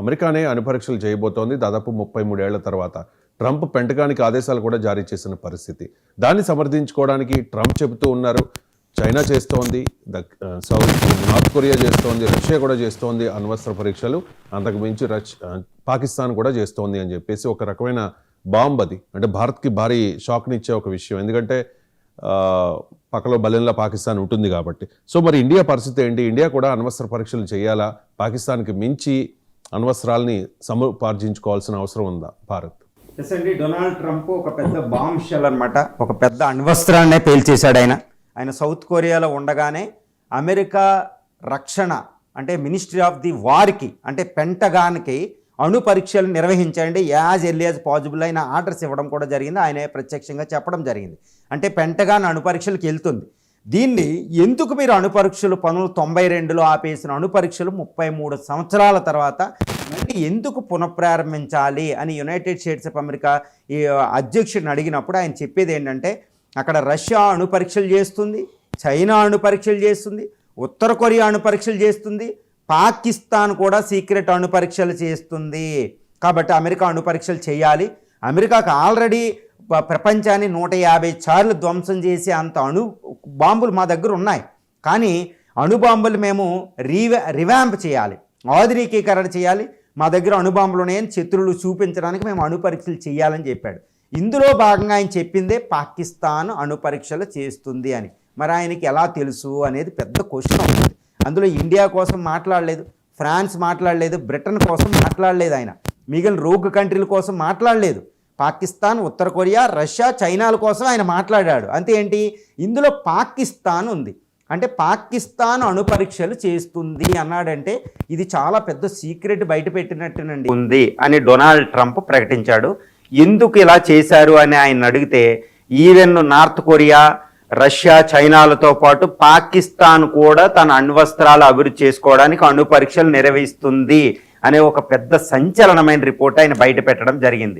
అమెరికానే అణుపరీక్షలు చేయబోతోంది దాదాపు ముప్పై మూడేళ్ళ తర్వాత. ట్రంప్ పెంటగానికి ఆదేశాలు కూడా జారీ చేసిన పరిస్థితి. దాన్ని సమర్థించుకోవడానికి ట్రంప్ చెబుతూ ఉన్నారు. చైనా చేస్తోంది సౌత్ నార్త్ కొరియా చేస్తోంది రష్యా కూడా చేస్తోంది అణ్వస్త్ర పరీక్షలు. అంతకుమించి రష్ పాకిస్తాన్ కూడా చేస్తోంది అని చెప్పేసి ఒక రకమైన బాంబ్ అది. అంటే భారత్కి భారీ షాక్నిచ్చే ఒక విషయం. ఎందుకంటే పక్కలో బలంలో పాకిస్తాన్ ఉంటుంది కాబట్టి. సో మరి ఇండియా పరిస్థితి ఏంటి? ఇండియా కూడా అణ్వస్త్ర పరీక్షలు చేయాలా? పాకిస్తాన్కి మించి అణ్వస్త్రాల్ని సముపార్జించుకోవాల్సిన అవసరం ఉందా భారత్? ఎస్ అండి డొనాల్డ్ ట్రంప్ ఒక పెద్ద బాంబ్ షెల్ అనమాట ఒక పెద్ద అణ్వస్త్రాన్నే పేల్చేశాడు ఆయన. ఆయన సౌత్ కొరియాలో ఉండగానే అమెరికా రక్షణ అంటే మినిస్ట్రీ ఆఫ్ ది వార్కి అంటే పెంటగాన్కి అణు పరీక్షలు నిర్వహించండి యాజ్ ఎర్లీ యాజ్ పాజిబుల్ అయిన ఆర్డర్స్ ఇవ్వడం కూడా జరిగింది. ఆయన ప్రత్యక్షంగా చెప్పడం జరిగింది. అంటే పెంటగాన్ అణు పరీక్షలకు వెళ్తుంది. దీన్ని ఎందుకు మీరు అణు పరీక్షలు తొంభై రెండులో ఆపేసిన అణు పరీక్షలు ముప్పై మూడు సంవత్సరాల తర్వాత మళ్ళీ ఎందుకు పునఃప్రారంభించాలి అని యునైటెడ్ స్టేట్స్ ఆఫ్ అమెరికా ఈ అధ్యక్షుడిని అడిగినప్పుడు ఆయన చెప్పేది ఏంటంటే అక్కడ రష్యా అణు పరీక్షలు చేస్తుంది చైనా అణు పరీక్షలు చేస్తుంది ఉత్తర కొరియా అణు పరీక్షలు చేస్తుంది పాకిస్తాన్ కూడా సీక్రెట్ అణు పరీక్షలు చేస్తుంది. కాబట్టి అమెరికా అణు పరీక్షలు చేయాలి. అమెరికాకు ఆల్రెడీ ప్రపంచాన్ని నూట యాభై సార్లు ధ్వంసం చేసే అంత అణు బాంబులు మా దగ్గర ఉన్నాయి. కానీ అణు బాంబులు మేము రీవా రివాంప్ చేయాలి. ఆధునికీకరణ చేయాలి. మా దగ్గర అణుబాంబులు ఉన్నాయని శత్రువులు చూపించడానికి మేము అణుపరీక్షలు చేయాలని చెప్పాడు. ఇందులో భాగంగా ఆయన చెప్పిందే పాకిస్తాన్ అణుపరీక్షలు చేస్తుంది అని. మరి ఆయనకి ఎలా తెలుసు అనేది పెద్ద క్వశ్చన్ అవుతుంది. అందులో ఇండియా కోసం మాట్లాడలేదు ఫ్రాన్స్ మాట్లాడలేదు బ్రిటన్ కోసం మాట్లాడలేదు ఆయన. మిగిలిన రోగ్ కంట్రీల కోసం మాట్లాడలేదు. పాకిస్తాన్ ఉత్తర కొరియా రష్యా చైనాల కోసం ఆయన మాట్లాడాడు. అంతే ఏంటి ఇందులో పాకిస్తాన్ ఉంది. అంటే పాకిస్తాన్ అణు పరీక్షలు చేస్తుంది అన్నాడంటే ఇది చాలా పెద్ద సీక్రెట్ బయట పెట్టినట్టునండి. ఉంది అని డొనాల్డ్ ట్రంప్ ప్రకటించాడు. ఎందుకు ఇలా చేశారు అని ఆయన అడిగితే ఈవెన్ నార్త్ కొరియా రష్యా చైనాలతో పాటు పాకిస్తాన్ కూడా తన అణ్వస్త్రాలు అభివృద్ధి చేసుకోవడానికి అణు పరీక్షలు నిర్వహిస్తుంది అనే ఒక పెద్ద సంచలనమైన రిపోర్ట్ ఆయన బయట పెట్టడం జరిగింది.